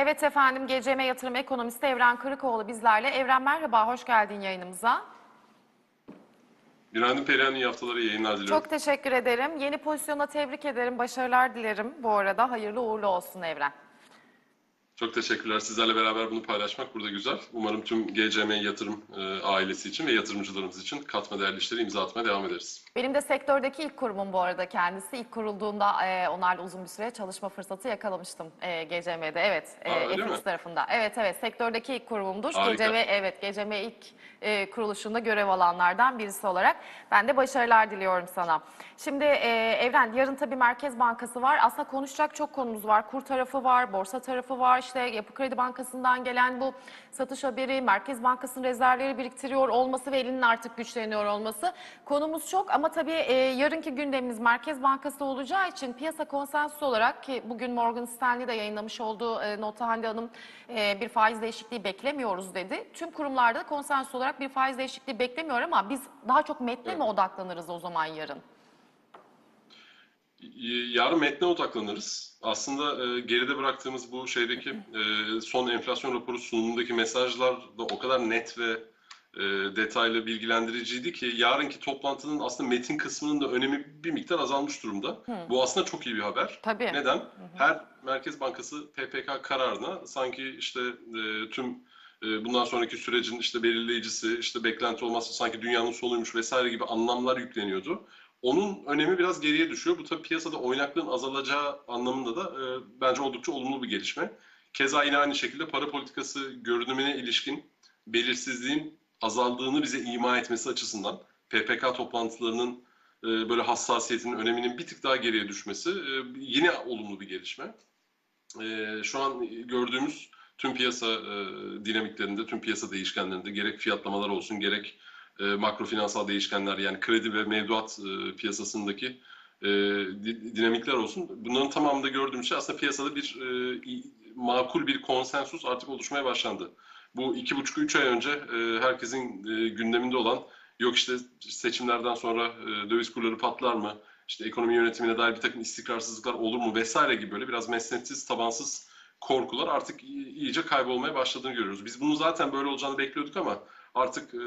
Evet efendim, GCM Yatırım Ekonomisti Evren Kırıkoğlu bizlerle. Evren merhaba, hoş geldin yayınımıza. Günaydın Perihan, iyi haftaları, iyi yayınlar diliyorum. Çok teşekkür ederim. Yeni pozisyona tebrik ederim, başarılar dilerim. Bu arada hayırlı uğurlu olsun Evren. Çok teşekkürler. Sizlerle beraber bunu paylaşmak burada güzel. Umarım tüm GCM yatırım e, ailesi için ve yatırımcılarımız için katma değerli işleri imza atmaya devam ederiz. Benim de sektördeki ilk kurumum bu arada kendisi. İlk kurulduğunda e, onlarla uzun bir süre çalışma fırsatı yakalamıştım e, GCM'de. Evet, e, Aa, öyle FX mi? tarafında. Evet, evet, sektördeki ilk kurumumdur. Harika. GCM, evet, GCM ilk e, kuruluşunda görev alanlardan birisi olarak. Ben de başarılar diliyorum sana. Şimdi e, Evren, yarın tabii Merkez Bankası var. Aslında konuşacak çok konumuz var. Kur tarafı var, borsa tarafı var. İşte Yapı Kredi Bankası'ndan gelen bu satış haberi, Merkez Bankası'nın rezervleri biriktiriyor olması ve elinin artık güçleniyor olması. Konumuz çok ama tabii e, yarınki gündemimiz Merkez Bankası olacağı için piyasa konsensus olarak ki bugün Morgan Stanley de yayınlamış olduğu e, notta Hande Hanım e, bir faiz değişikliği beklemiyoruz dedi. Tüm kurumlarda konsensus olarak bir faiz değişikliği beklemiyor ama biz daha çok metne mi odaklanırız o zaman yarın? Yarın metne odaklanırız. Aslında e, geride bıraktığımız bu şeydeki e, son enflasyon raporu sunumundaki mesajlar da o kadar net ve e, detaylı bilgilendiriciydi ki yarınki toplantının aslında metin kısmının da önemi bir miktar azalmış durumda. Bu aslında çok iyi bir haber. Tabii. Neden? Her Merkez Bankası PPK kararına sanki işte e, tüm e, bundan sonraki sürecin işte belirleyicisi, işte beklenti olmazsa sanki dünyanın sonuymuş vesaire gibi anlamlar yükleniyordu. Onun önemi biraz geriye düşüyor. Bu tabii piyasada oynaklığın azalacağı anlamında da e, bence oldukça olumlu bir gelişme. Keza yine aynı şekilde para politikası görünümüne ilişkin belirsizliğin azaldığını bize ima etmesi açısından PPK toplantılarının e, böyle hassasiyetinin öneminin bir tık daha geriye düşmesi e, yine olumlu bir gelişme. E, şu an gördüğümüz tüm piyasa e, dinamiklerinde, tüm piyasa değişkenlerinde gerek fiyatlamalar olsun gerek e, makro finansal değişkenler yani kredi ve mevduat e, piyasasındaki e, di- dinamikler olsun. Bunların tamamında gördüğümüz şey aslında piyasada bir e, makul bir konsensus artık oluşmaya başlandı. Bu iki buçuk üç ay önce e, herkesin e, gündeminde olan yok işte seçimlerden sonra e, döviz kurları patlar mı? İşte ekonomi yönetimine dair bir takım istikrarsızlıklar olur mu vesaire gibi böyle biraz mesnetsiz, tabansız korkular artık iyice kaybolmaya başladığını görüyoruz. Biz bunu zaten böyle olacağını bekliyorduk ama artık e,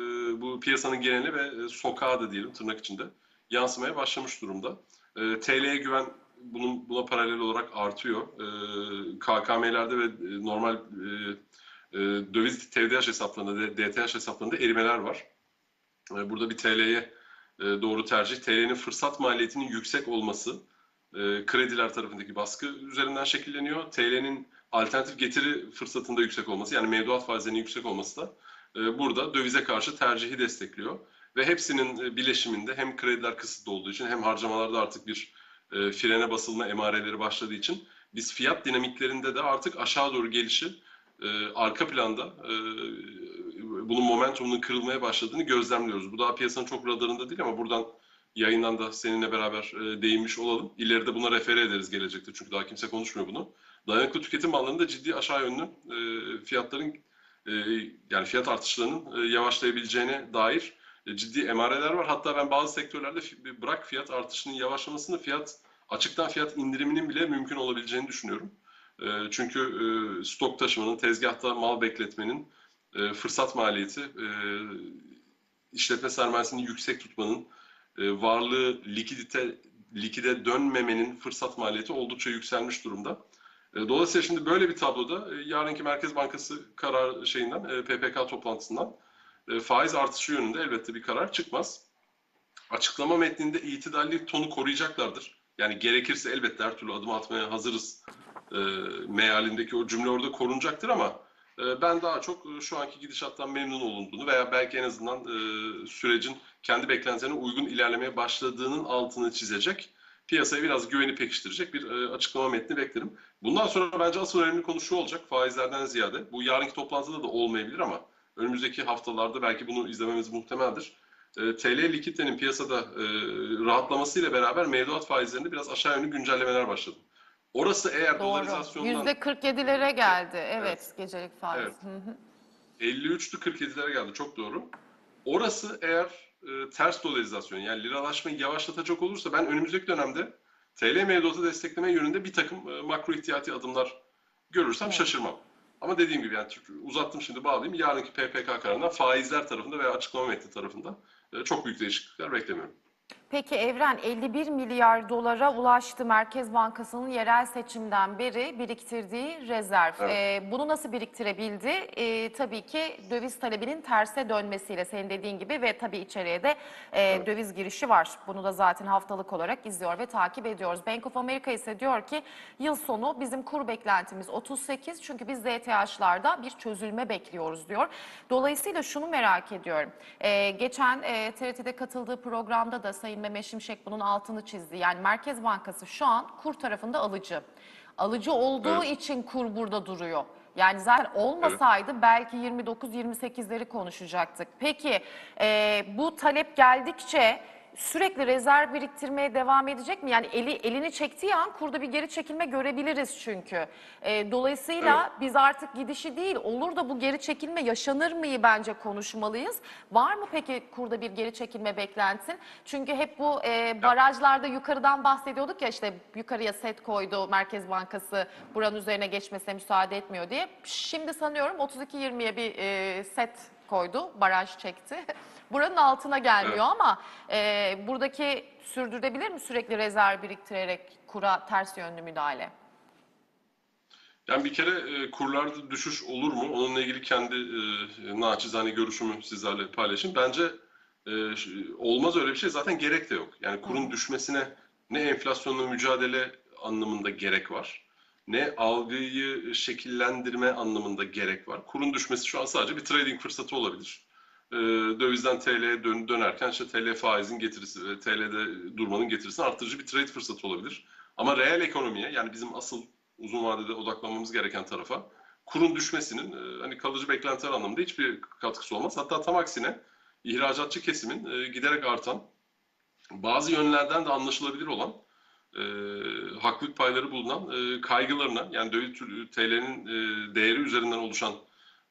bu piyasanın geneli ve e, sokağa da diyelim tırnak içinde yansımaya başlamış durumda. E, TL'ye güven bunun buna paralel olarak artıyor. E, KKM'lerde ve e, normal e, e, döviz TVDH hesaplarında, DTH hesaplarında erimeler var. E, burada bir TL'ye e, doğru tercih, TL'nin fırsat maliyetinin yüksek olması, e, krediler tarafındaki baskı üzerinden şekilleniyor. TL'nin alternatif getiri fırsatında yüksek olması, yani mevduat faizlerinin yüksek olması da e, burada dövize karşı tercihi destekliyor. Ve hepsinin e, bileşiminde hem krediler kısıtlı olduğu için hem harcamalarda artık bir e, frene basılma emareleri başladığı için biz fiyat dinamiklerinde de artık aşağı doğru gelişi e, arka planda e, bunun momentumunun kırılmaya başladığını gözlemliyoruz. Bu daha piyasanın çok radarında değil ama buradan yayından da seninle beraber e, değinmiş olalım. İleride buna refere ederiz gelecekte çünkü daha kimse konuşmuyor bunu. Dayanıklı tüketim mallarında ciddi aşağı yönlü e, fiyatların e, yani fiyat artışlarının e, yavaşlayabileceğine dair e, ciddi emareler var. Hatta ben bazı sektörlerde bırak fiyat artışının yavaşlamasını fiyat açıktan fiyat indiriminin bile mümkün olabileceğini düşünüyorum. E, Çünkü e, stok taşımanın, tezgahta mal bekletmenin e, fırsat maliyeti, e, işletme sermayesini yüksek tutmanın, varlığı likidite likide dönmemenin fırsat maliyeti oldukça yükselmiş durumda. Dolayısıyla şimdi böyle bir tabloda yarınki Merkez Bankası karar şeyinden, PPK toplantısından faiz artışı yönünde elbette bir karar çıkmaz. Açıklama metninde itidalli tonu koruyacaklardır. Yani gerekirse elbette her türlü adım atmaya hazırız e, mealindeki o cümle orada korunacaktır ama e, ben daha çok e, şu anki gidişattan memnun olunduğunu veya belki en azından e, sürecin kendi beklentilerine uygun ilerlemeye başladığının altını çizecek, piyasaya biraz güveni pekiştirecek bir e, açıklama metni beklerim. Bundan sonra bence asıl önemli konu şu olacak faizlerden ziyade. Bu yarınki toplantıda da olmayabilir ama önümüzdeki haftalarda belki bunu izlememiz muhtemeldir. E, TL likiditenin piyasada e, rahatlamasıyla beraber mevduat faizlerinde biraz aşağı yönlü güncellemeler başladı. Orası eğer Doğru. dolarizasyondan Yüzde 47'lere geldi. Evet, gecelik faiz. Evet. Hı hı. 53'tü 47'lere geldi çok doğru. Orası eğer e, ters dolarizasyon yani liralaşmayı yavaşlatacak olursa ben önümüzdeki dönemde TL mevduatı destekleme yönünde bir takım e, makro ihtiyati adımlar görürsem şaşırmam. Ama dediğim gibi yani uzattım şimdi bağlayayım. Yarınki PPK kararından faizler tarafında veya açıklama metni tarafında e, çok büyük değişiklikler beklemiyorum. Peki Evren 51 milyar dolara ulaştı Merkez Bankası'nın yerel seçimden beri biriktirdiği rezerv. Evet. Ee, bunu nasıl biriktirebildi? Ee, tabii ki döviz talebinin terse dönmesiyle senin dediğin gibi ve tabii içeriye de e, döviz girişi var. Bunu da zaten haftalık olarak izliyor ve takip ediyoruz. Bank of America ise diyor ki yıl sonu bizim kur beklentimiz 38 çünkü biz ZTH'larda bir çözülme bekliyoruz diyor. Dolayısıyla şunu merak ediyorum. Ee, geçen e, TRT'de katıldığı programda da Sayın Mehmet Şimşek bunun altını çizdi. Yani Merkez Bankası şu an kur tarafında alıcı. Alıcı olduğu için kur burada duruyor. Yani zaten olmasaydı belki 29-28'leri konuşacaktık. Peki e, bu talep geldikçe sürekli rezerv biriktirmeye devam edecek mi? Yani eli elini çektiği an kurda bir geri çekilme görebiliriz çünkü. E, dolayısıyla biz artık gidişi değil olur da bu geri çekilme yaşanır mıyı bence konuşmalıyız. Var mı peki kurda bir geri çekilme beklentin? Çünkü hep bu e, barajlarda yukarıdan bahsediyorduk ya işte yukarıya set koydu Merkez Bankası buranın üzerine geçmesine müsaade etmiyor diye. Şimdi sanıyorum 32-20'ye bir e, set koydu, baraj çekti. Buranın altına gelmiyor ama e, buradaki sürdürülebilir mi sürekli rezerv biriktirerek kura ters yönlü müdahale? Yani bir kere e, kurlarda düşüş olur mu? Onunla ilgili kendi e, naçizane görüşümü sizlerle paylaşayım. Bence e, olmaz öyle bir şey. Zaten gerek de yok. Yani kurun düşmesine ne enflasyonla mücadele anlamında gerek var, ne algıyı şekillendirme anlamında gerek var. Kurun düşmesi şu an sadece bir trading fırsatı olabilir. E, dövizden TL'ye dön, dönerken işte TL faizin getirisi ve TL'de durmanın getirisini arttırıcı bir trade fırsatı olabilir. Ama reel ekonomiye yani bizim asıl uzun vadede odaklanmamız gereken tarafa kurun düşmesinin e, hani kalıcı beklentiler anlamında hiçbir katkısı olmaz. Hatta tam aksine ihracatçı kesimin e, giderek artan bazı yönlerden de anlaşılabilir olan e, haklılık payları bulunan e, kaygılarına yani döviz TL'nin e, değeri üzerinden oluşan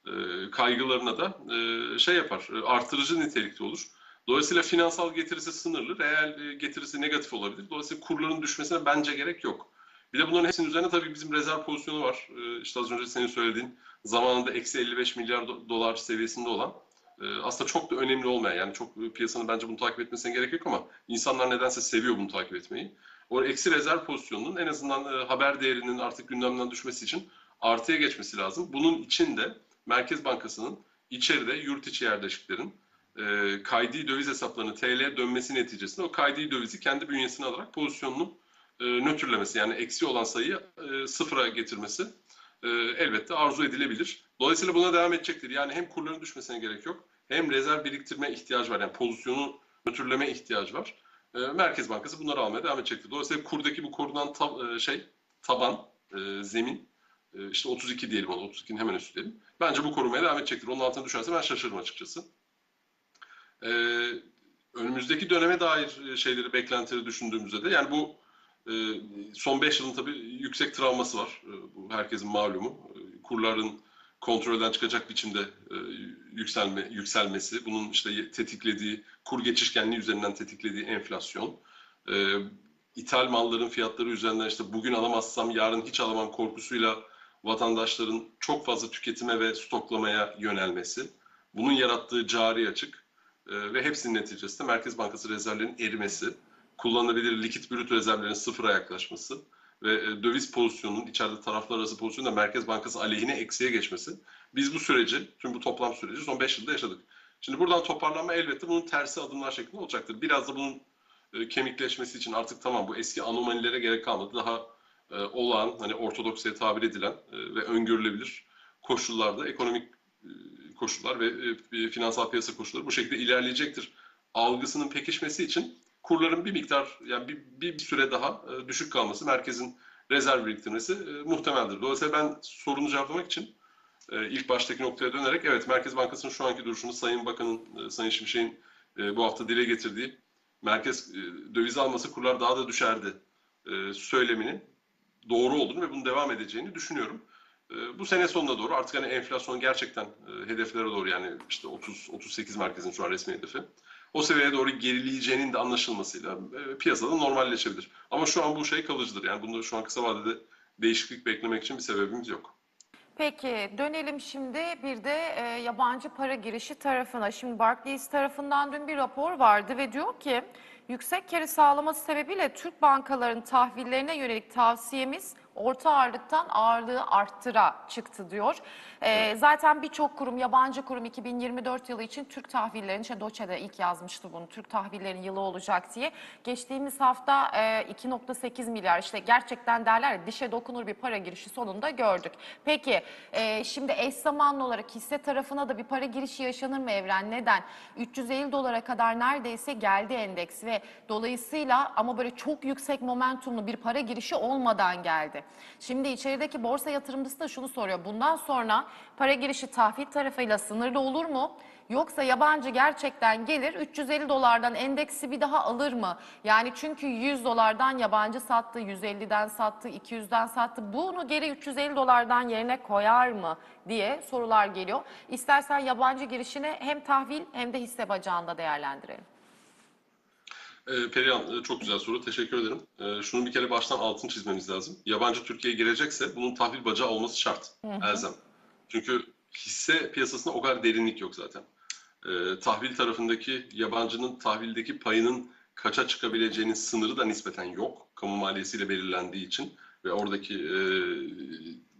e, kaygılarına da e, şey yapar, e, artırıcı nitelikte olur. Dolayısıyla finansal getirisi sınırlı, reel getirisi negatif olabilir. Dolayısıyla kurların düşmesine bence gerek yok. Bir de bunların hepsinin üzerine tabii bizim rezerv pozisyonu var. İşte az önce senin söylediğin zamanında eksi 55 milyar do- dolar seviyesinde olan aslında çok da önemli olmayan yani çok piyasanın bence bunu takip etmesine gerek yok ama insanlar nedense seviyor bunu takip etmeyi. O eksi rezerv pozisyonunun en azından haber değerinin artık gündemden düşmesi için artıya geçmesi lazım. Bunun için de Merkez Bankası'nın içeride yurt içi yerleşiklerin e, kaydi döviz hesaplarını TL'ye dönmesi neticesinde o kaydi dövizi kendi bünyesine alarak pozisyonunu e, nötrlemesi yani eksi olan sayıyı e, sıfıra getirmesi e, elbette arzu edilebilir. Dolayısıyla buna devam edecektir. Yani hem kurların düşmesine gerek yok hem rezerv biriktirme ihtiyacı var. Yani pozisyonu nötrleme ihtiyacı var. E, Merkez Bankası bunları almaya devam edecektir. Dolayısıyla kurdaki bu korunan tab- e, şey taban, e, zemin işte 32 diyelim ona 32'nin hemen üstü diyelim. Bence bu korumaya devam edecektir. Onun altına düşerse ben şaşırırım açıkçası. E, önümüzdeki döneme dair şeyleri, beklentileri düşündüğümüzde de yani bu e, son 5 yılın tabii yüksek travması var. E, bu herkesin malumu. E, kurların kontrolden çıkacak biçimde e, yükselme yükselmesi, bunun işte tetiklediği kur geçişkenliği üzerinden tetiklediği enflasyon, e, ithal malların fiyatları üzerinden işte bugün alamazsam yarın hiç alamam korkusuyla vatandaşların çok fazla tüketime ve stoklamaya yönelmesi, bunun yarattığı cari açık e, ve hepsinin neticesinde Merkez Bankası rezervlerinin erimesi, kullanılabilir likit brüt rezervlerin sıfıra yaklaşması ve e, döviz pozisyonunun içeride taraflar arası pozisyonda Merkez Bankası aleyhine eksiye geçmesi. Biz bu süreci, tüm bu toplam süreci son 5 yılda yaşadık. Şimdi buradan toparlanma elbette bunun tersi adımlar şeklinde olacaktır. Biraz da bunun e, kemikleşmesi için artık tamam bu eski anomalilere gerek kalmadı. Daha e, olağan, hani ortodoksiye tabir edilen e, ve öngörülebilir koşullarda ekonomik e, koşullar ve e, finansal piyasa koşulları bu şekilde ilerleyecektir. Algısının pekişmesi için kurların bir miktar yani bir, bir süre daha düşük kalması, merkezin rezerv biriktirmesi muhtemeldir. Dolayısıyla ben sorunu cevaplamak için ilk baştaki noktaya dönerek evet Merkez Bankası'nın şu anki duruşunu Sayın Bakan'ın, e, Sayın Şimşek'in bu hafta dile getirdiği merkez e, döviz alması kurlar daha da düşerdi e, söyleminin doğru olduğunu ve bunun devam edeceğini düşünüyorum. E, bu sene sonuna doğru artık hani enflasyon gerçekten e, hedeflere doğru yani işte 30 38 merkezin şu an resmi hedefi. O seviyeye doğru gerileyeceğinin de anlaşılmasıyla e, piyasada normalleşebilir. Ama şu an bu şey kalıcıdır. Yani bunu şu an kısa vadede değişiklik beklemek için bir sebebimiz yok. Peki dönelim şimdi bir de e, yabancı para girişi tarafına. Şimdi Barclays tarafından dün bir rapor vardı ve diyor ki yüksek kere sağlaması sebebiyle Türk bankalarının tahvillerine yönelik tavsiyemiz orta ağırlıktan ağırlığı arttıra çıktı diyor. E, zaten birçok kurum, yabancı kurum 2024 yılı için Türk tahvillerini, işte Doçe'de ilk yazmıştı bunu, Türk tahvillerin yılı olacak diye. Geçtiğimiz hafta e, 2.8 milyar işte gerçekten derler ya dişe dokunur bir para girişi sonunda gördük. Peki e, şimdi eş zamanlı olarak hisse tarafına da bir para girişi yaşanır mı Evren? Neden? 350 dolara kadar neredeyse geldi endeks ve dolayısıyla ama böyle çok yüksek momentumlu bir para girişi olmadan geldi. Şimdi içerideki borsa yatırımcısı da şunu soruyor. Bundan sonra para girişi tahvil tarafıyla sınırlı olur mu? Yoksa yabancı gerçekten gelir 350 dolardan endeksi bir daha alır mı? Yani çünkü 100 dolardan yabancı sattı, 150'den sattı, 200'den sattı. Bunu geri 350 dolardan yerine koyar mı diye sorular geliyor. İstersen yabancı girişini hem tahvil hem de hisse bacağında değerlendirelim. Ee, Perihan e, çok güzel soru. Teşekkür ederim. Ee, şunu bir kere baştan altını çizmemiz lazım. Yabancı Türkiye'ye girecekse bunun tahvil bacağı olması şart. Elzem. Çünkü hisse piyasasında o kadar derinlik yok zaten. Ee, tahvil tarafındaki yabancının tahvildeki payının kaça çıkabileceğinin sınırı da nispeten yok. Kamu maliyesiyle belirlendiği için ve oradaki e,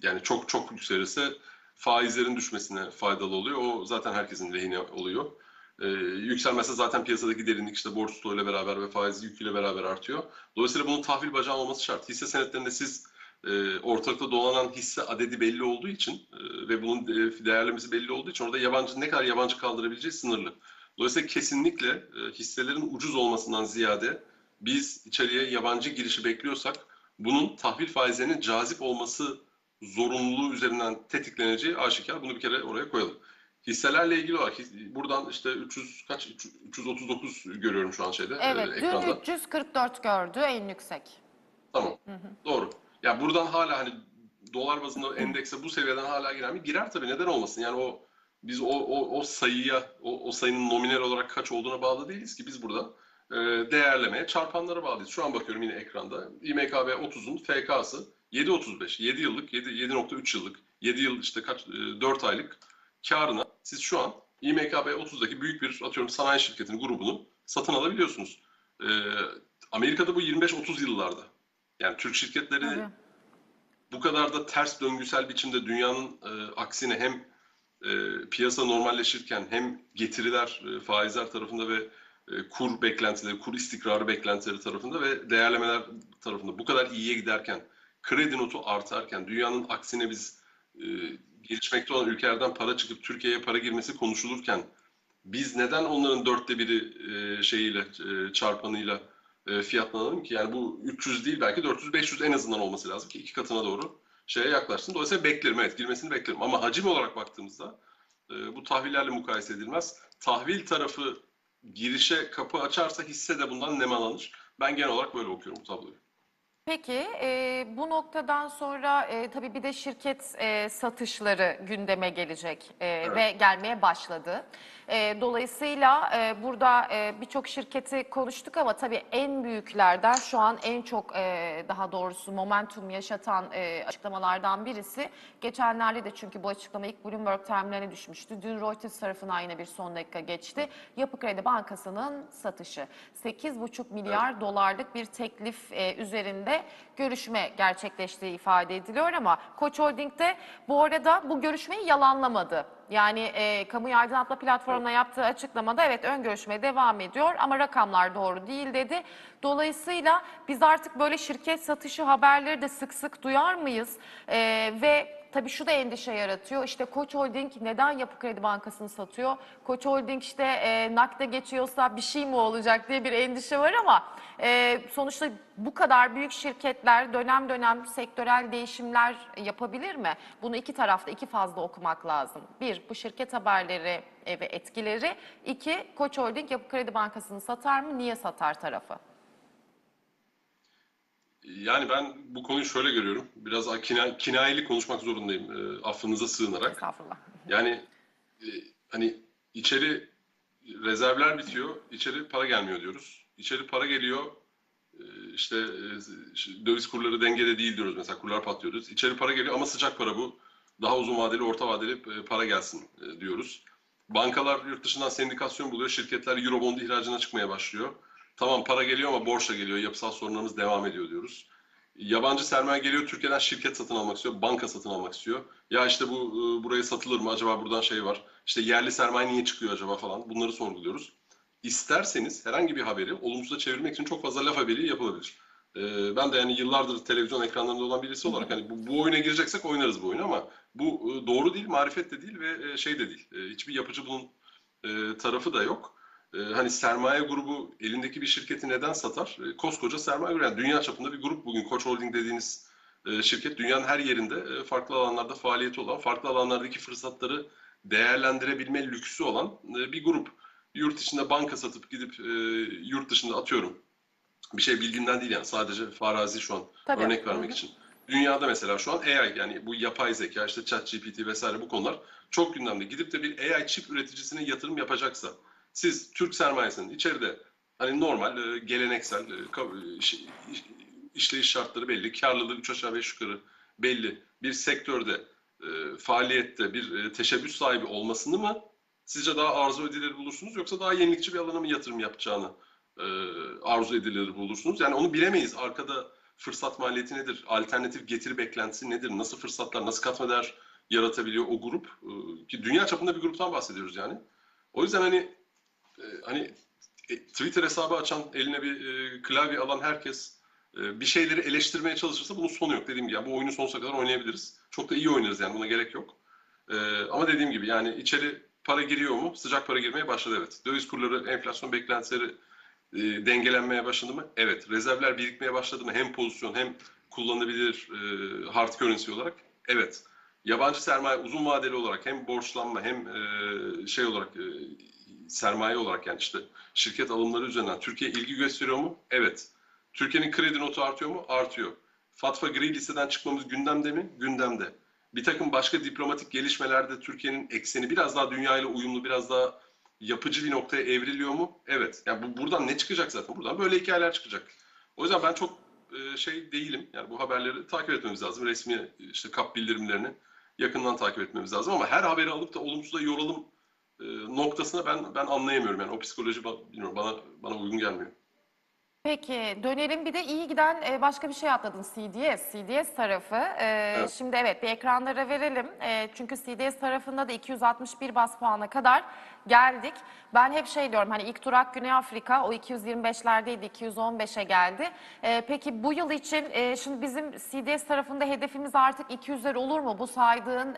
yani çok çok yükselirse faizlerin düşmesine faydalı oluyor. O zaten herkesin lehine oluyor. Ee, yükselmezse zaten piyasadaki derinlik işte borç stoğuyla beraber ve faiz yüküyle beraber artıyor. Dolayısıyla bunun tahvil bacağı olması şart. Hisse senetlerinde siz e, ortalıkta dolanan hisse adedi belli olduğu için e, ve bunun de- değerlemesi belli olduğu için orada yabancı ne kadar yabancı kaldırabileceği sınırlı. Dolayısıyla kesinlikle e, hisselerin ucuz olmasından ziyade biz içeriye yabancı girişi bekliyorsak bunun tahvil faizlerinin cazip olması zorunluluğu üzerinden tetikleneceği aşikar. Bunu bir kere oraya koyalım. Hisselerle ilgili olarak buradan işte 300 kaç 339 görüyorum şu an şeyde Evet, e, ekranda. 344 gördü en yüksek. Tamam. Doğru. Ya buradan hala hani dolar bazında endekse bu seviyeden hala girer mi? Girer tabii. Neden olmasın? Yani o biz o o, o sayıya, o, o sayının nominal olarak kaç olduğuna bağlı değiliz ki biz burada e, değerlemeye çarpanlara bağlıyız. Şu an bakıyorum yine ekranda. İMKB 30'un FK'sı 7.35, 7 yıllık, 7 7.3 yıllık, 7 yıl işte kaç 4 aylık karına siz şu an İMKB 30'daki büyük bir atıyorum sanayi şirketinin grubunu satın alabiliyorsunuz. E, Amerika'da bu 25-30 yıllarda. Yani Türk şirketleri Tabii. bu kadar da ters döngüsel biçimde dünyanın e, aksine hem e, piyasa normalleşirken hem getiriler, e, faizler tarafında ve e, kur beklentileri, kur istikrarı beklentileri tarafında ve değerlemeler tarafında bu kadar iyiye giderken, kredi notu artarken, dünyanın aksine biz e, gelişmekte olan ülkelerden para çıkıp Türkiye'ye para girmesi konuşulurken biz neden onların dörtte biri e, şeyiyle, e, çarpanıyla e, fiyatlanalım ki? Yani bu 300 değil belki 400-500 en azından olması lazım ki iki katına doğru şeye yaklaşsın. Dolayısıyla beklerim, evet girmesini beklerim. Ama hacim olarak baktığımızda bu tahvillerle mukayese edilmez. Tahvil tarafı girişe kapı açarsa hisse de bundan nemalanır. Ben genel olarak böyle okuyorum bu tabloyu. Peki e, bu noktadan sonra e, tabii bir de şirket e, satışları gündeme gelecek e, ve gelmeye başladı. E, dolayısıyla e, burada e, birçok şirketi konuştuk ama tabii en büyüklerden şu an en çok e, daha doğrusu momentum yaşatan e, açıklamalardan birisi. Geçenlerde de çünkü bu açıklama ilk Bloomberg terminaline düşmüştü. Dün Reuters tarafından yine bir son dakika geçti. Yapı Kredi Bankası'nın satışı. 8,5 milyar dolarlık bir teklif e, üzerinde görüşme gerçekleştiği ifade ediliyor ama Koç Holding de bu arada bu görüşmeyi yalanlamadı. Yani e, kamu adlı platformuna yaptığı açıklamada evet ön görüşme devam ediyor ama rakamlar doğru değil dedi. Dolayısıyla biz artık böyle şirket satışı haberleri de sık sık duyar mıyız? E, ve Tabii şu da endişe yaratıyor. İşte Koç Holding neden Yapı Kredi Bankası'nı satıyor? Koç Holding işte e, nakde geçiyorsa bir şey mi olacak diye bir endişe var ama e, sonuçta bu kadar büyük şirketler dönem dönem sektörel değişimler yapabilir mi? Bunu iki tarafta iki fazla okumak lazım. Bir, bu şirket haberleri e, ve etkileri. İki, Koç Holding Yapı Kredi Bankası'nı satar mı? Niye satar tarafı? Yani ben bu konuyu şöyle görüyorum. Biraz kina, kinayeli konuşmak zorundayım. E, affınıza sığınarak. Estağfurullah. Yani e, hani içeri rezervler bitiyor, içeri para gelmiyor diyoruz. İçeri para geliyor, e, işte e, döviz kurları dengede değil diyoruz mesela kurlar patlıyor diyoruz. İçeri para geliyor ama sıcak para bu. Daha uzun vadeli, orta vadeli e, para gelsin diyoruz. Bankalar yurt dışından sendikasyon buluyor. Şirketler Eurobond ihracına çıkmaya başlıyor. Tamam para geliyor ama borçla geliyor. Yapısal sorunlarımız devam ediyor diyoruz. Yabancı sermaye geliyor Türkiye'den şirket satın almak istiyor, banka satın almak istiyor. Ya işte bu e, buraya satılır mı acaba buradan şey var. İşte yerli sermaye niye çıkıyor acaba falan bunları sorguluyoruz. İsterseniz herhangi bir haberi olumsuza çevirmek için çok fazla laf haberi yapılabilir. Ee, ben de yani yıllardır televizyon ekranlarında olan birisi olarak hani bu, bu oyuna gireceksek oynarız bu oyunu ama bu e, doğru değil, marifet de değil ve e, şey de değil. Hiçbir yapıcı bunun tarafı da yok. E, hani sermaye grubu elindeki bir şirketi neden satar? E, koskoca sermaye grubu. Yani dünya çapında bir grup bugün Koç Holding dediğiniz e, şirket dünyanın her yerinde e, farklı alanlarda faaliyeti olan, farklı alanlardaki fırsatları değerlendirebilme lüksü olan e, bir grup. Yurt içinde banka satıp gidip e, yurt dışında atıyorum. Bir şey bildiğimden değil yani sadece farazi şu an Tabii. örnek vermek için. Dünyada mesela şu an AI yani bu yapay zeka işte ChatGPT vesaire bu konular çok gündemde. Gidip de bir AI çip üreticisine yatırım yapacaksa siz Türk sermayesinin içeride hani normal e, geleneksel e, işleyiş şartları belli, karlılığı 3 aşağı 5 yukarı belli bir sektörde e, faaliyette bir teşebbüs sahibi olmasını mı sizce daha arzu edilir bulursunuz yoksa daha yenilikçi bir alana mı yatırım yapacağını arzu edilir bulursunuz? Yani onu bilemeyiz. Arkada fırsat maliyeti nedir? Alternatif getiri beklentisi nedir? Nasıl fırsatlar, nasıl katma değer yaratabiliyor o grup? Ki dünya çapında bir gruptan bahsediyoruz yani. O yüzden hani e, hani e, Twitter hesabı açan, eline bir e, klavye alan herkes e, bir şeyleri eleştirmeye çalışırsa bunun sonu yok. Dediğim gibi yani bu oyunu sonsuza kadar oynayabiliriz. Çok da iyi oynarız yani buna gerek yok. E, ama dediğim gibi yani içeri para giriyor mu? Sıcak para girmeye başladı evet. Döviz kurları, enflasyon beklentileri e, dengelenmeye başladı mı? Evet. Rezervler birikmeye başladı mı? Hem pozisyon hem kullanılabilir e, hard currency olarak? Evet. Yabancı sermaye uzun vadeli olarak hem borçlanma hem e, şey olarak e, sermaye olarak yani işte şirket alımları üzerinden Türkiye ilgi gösteriyor mu? Evet. Türkiye'nin kredi notu artıyor mu? Artıyor. Fatfa gri listeden çıkmamız gündemde mi? Gündemde. Bir takım başka diplomatik gelişmelerde Türkiye'nin ekseni biraz daha dünyayla uyumlu, biraz daha yapıcı bir noktaya evriliyor mu? Evet. Yani bu buradan ne çıkacak zaten? Buradan böyle hikayeler çıkacak. O yüzden ben çok e, şey değilim. Yani bu haberleri takip etmemiz lazım. Resmi işte kap bildirimlerini yakından takip etmemiz lazım ama her haberi alıp da olumsuza yoralım noktasına ben ben anlayamıyorum. Yani o psikoloji bilmiyorum bana bana uygun gelmiyor. Peki dönelim bir de iyi giden e, başka bir şey atladın CDS, CDS tarafı. E, Evet. Şimdi evet bir ekranlara verelim. E, çünkü CDS tarafında da 261 bas puana kadar geldik. Ben hep şey diyorum hani ilk durak Güney Afrika o 225'lerdeydi 215'e geldi. Peki bu yıl için şimdi bizim CDS tarafında hedefimiz artık 200'ler olur mu? Bu saydığın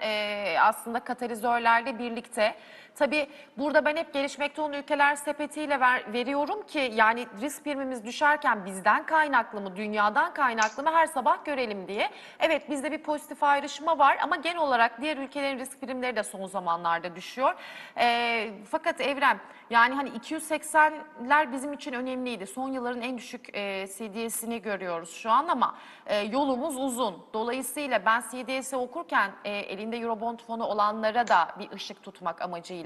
aslında katalizörlerle birlikte. Tabii burada ben hep gelişmekte olan ülkeler sepetiyle ver- veriyorum ki yani risk primimiz düşerken bizden kaynaklı mı, dünyadan kaynaklı mı her sabah görelim diye. Evet bizde bir pozitif ayrışma var ama genel olarak diğer ülkelerin risk primleri de son zamanlarda düşüyor. Ee, fakat Evren yani hani 280'ler bizim için önemliydi. Son yılların en düşük e, CDS'ini görüyoruz şu an ama e, yolumuz uzun. Dolayısıyla ben CDS'i okurken e, elinde Eurobond fonu olanlara da bir ışık tutmak amacıyla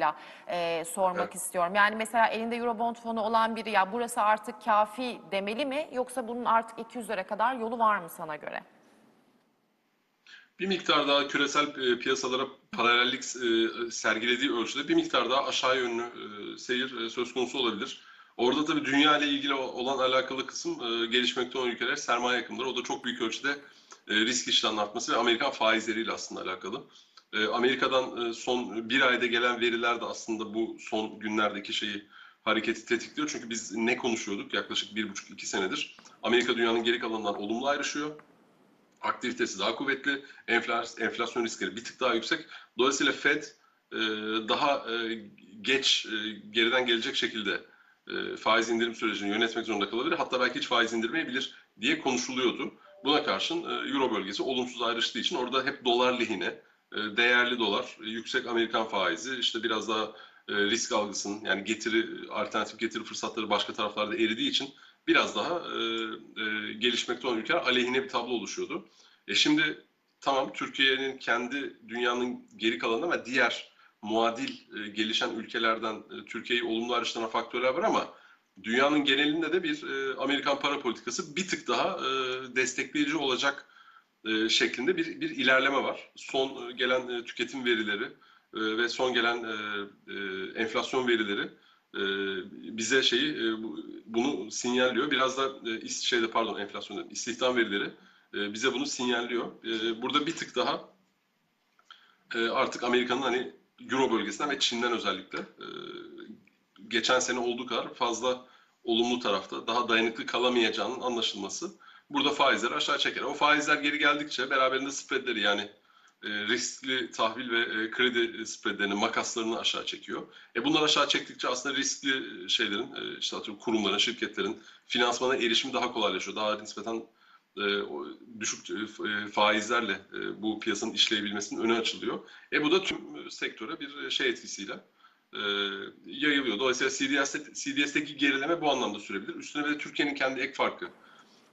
e, sormak Evet. istiyorum. Yani mesela elinde Eurobond fonu olan biri ya burası artık kafi demeli mi yoksa bunun artık 200'lere kadar yolu var mı sana göre? Bir miktar daha küresel piyasalara paralellik sergilediği ölçüde bir miktar daha aşağı yönlü seyir söz konusu olabilir. Orada tabii dünya ile ilgili olan alakalı kısım gelişmekte olan ülkeler sermaye akımları. O da çok büyük ölçüde risk iştahının artması ve Amerikan faizleriyle aslında alakalı. E, Amerika'dan e, son bir ayda gelen veriler de aslında bu son günlerdeki şeyi hareketi tetikliyor. Çünkü biz ne konuşuyorduk yaklaşık bir buçuk iki senedir? Amerika dünyanın geri kalanından olumlu ayrışıyor aktivitesi daha kuvvetli, enflas- enflasyon riskleri bir tık daha yüksek. Dolayısıyla Fed e, daha e, geç geriden gelecek şekilde faiz indirim sürecini yönetmek zorunda kalabilir. Hatta belki hiç faiz indirmeyebilir diye konuşuluyordu. Buna karşın Euro bölgesi olumsuz ayrıştığı için orada hep dolar lehine, değerli dolar, e, yüksek Amerikan faizi, işte biraz daha e, risk algısının yani getiri, alternatif getiri fırsatları başka taraflarda eridiği için biraz daha e, e, gelişmekte olan ülkeler aleyhine bir tablo oluşuyordu. E şimdi tamam Türkiye'nin kendi dünyanın geri kalanı ve diğer muadil e, gelişen ülkelerden e, Türkiye'yi olumlu ayrıştıran faktörler var ama dünyanın genelinde de bir e, Amerikan para politikası bir tık daha e, destekleyici olacak e, şeklinde bir, bir ilerleme var. Son e, gelen e, tüketim verileri ve son gelen enflasyon verileri bize şeyi bu- bunu sinyalliyor. Biraz da e, şeyde pardon enflasyon dedim, istihdam verileri bize bunu sinyalliyor. Burada bir tık daha artık Amerika'nın hani Euro bölgesinden ve Çin'den özellikle geçen sene olduğu kadar fazla olumlu tarafta daha dayanıklı kalamayacağının anlaşılması burada faizleri aşağı çeker. O faizler geri geldikçe beraberinde spreadleri yani e, riskli tahvil ve e, kredi spreadlerini, makaslarını aşağı çekiyor. E bunlar aşağı çektikçe aslında riskli şeylerin, e, işte atıyorum kurumların, şirketlerin finansmana erişimi daha kolaylaşıyor. Daha nispeten düşük faizlerle bu piyasanın işleyebilmesinin önü açılıyor. E bu da tüm sektöre bir şey etkisiyle yayılıyor. Dolayısıyla CDS'te, CDS'teki gerileme bu anlamda sürebilir. Üstüne bir de Türkiye'nin kendi ek farkı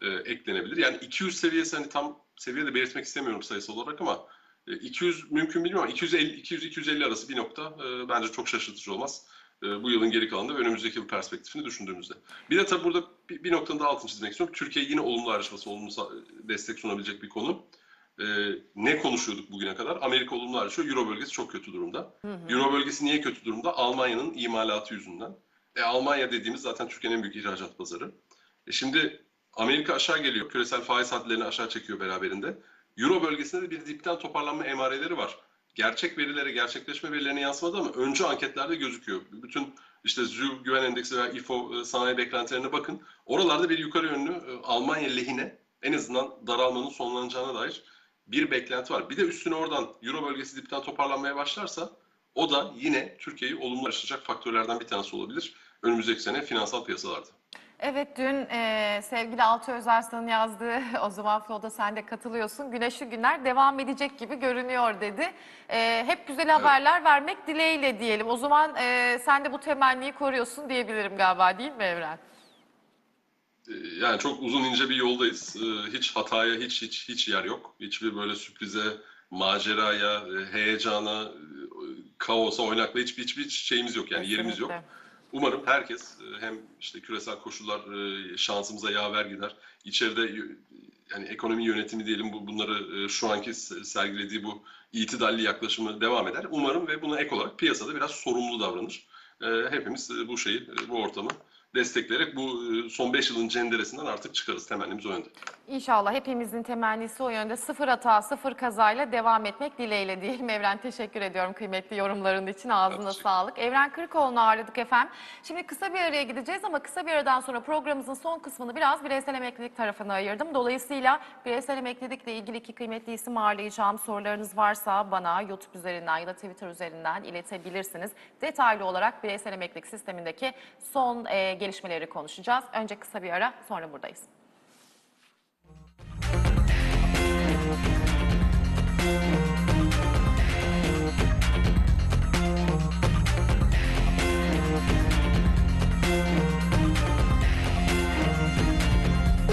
e, eklenebilir. Yani 200 seviyesi hani tam seviye de belirtmek istemiyorum sayısal olarak ama e, 200 mümkün bilmiyorum ama 250 200 250 arası bir nokta e, bence çok şaşırtıcı olmaz. E, bu yılın geri kalanında ve önümüzdeki yıl perspektifini düşündüğümüzde. Bir de tabii burada bir, bir noktanın daha altını çizmek istiyorum. Türkiye yine olumlu ayrışması, olumlu destek sunabilecek bir konu. E, ne konuşuyorduk bugüne kadar? Amerika olumlu ayrışıyor, Euro bölgesi çok kötü durumda. Euro bölgesi niye kötü durumda? Almanya'nın imalatı yüzünden. E, Almanya dediğimiz zaten Türkiye'nin en büyük ihracat pazarı. E, şimdi Amerika aşağı geliyor. Küresel faiz hadlerini aşağı çekiyor beraberinde. Euro bölgesinde de bir dipten toparlanma emareleri var. Gerçek verilere, gerçekleşme verilerine yansımadı ama öncü anketlerde gözüküyor. Bütün işte ZÜ Güven Endeksi veya İFO e, sanayi beklentilerine bakın. Oralarda bir yukarı yönlü e, Almanya lehine en azından daralmanın sonlanacağına dair bir beklenti var. Bir de üstüne oradan Euro bölgesi dipten toparlanmaya başlarsa o da yine Türkiye'yi olumlulaştıracak faktörlerden bir tanesi olabilir. Önümüzdeki sene finansal piyasalarda. Evet dün e, sevgili Altı Özarslan'ın yazdığı o zaman Flo'da sen de katılıyorsun. Güneşli günler devam edecek gibi görünüyor dedi. E, hep güzel haberler vermek dileğiyle diyelim. O zaman e, sen de bu temenniyi koruyorsun diyebilirim galiba değil mi Evren? Ee, Yani çok uzun ince bir yoldayız. Ee, Hiç hataya hiç hiç hiç yer yok. Hiçbir böyle sürprize, maceraya, e, heyecana, e, kaosa, oynakla hiçbir hiçbir şeyimiz yok yani yerimiz yok. Kesinlikle. Umarım herkes e, hem işte küresel koşullar e, şansımıza yaver gider. İçeride yani ekonomi yönetimi diyelim bu bunları e, şu anki sergilediği bu itidalli yaklaşımı devam eder. Umarım ve buna ek olarak piyasada biraz sorumlu davranır. Hepimiz bu şeyi, bu ortamı destekleyerek bu e, son 5 yılın cenderesinden artık çıkarız. Temennimiz o yönde. İnşallah hepimizin temennisi o yönde sıfır hata sıfır kazayla devam etmek dileğiyle diyelim. Evren teşekkür ediyorum kıymetli yorumların için ağzına sağlık. Evren Kırkoğlu'nu ağırladık efendim. Şimdi kısa bir araya gideceğiz ama kısa bir aradan sonra programımızın son kısmını biraz bireysel emeklilik tarafına ayırdım. Dolayısıyla bireysel emeklilikle ilgili iki kıymetli isim ağırlayacağım. Sorularınız varsa bana YouTube üzerinden ya da Twitter üzerinden iletebilirsiniz. Detaylı olarak bireysel emeklilik sistemindeki son e, gelişmeleri konuşacağız. Önce kısa bir ara sonra buradayız. Müzik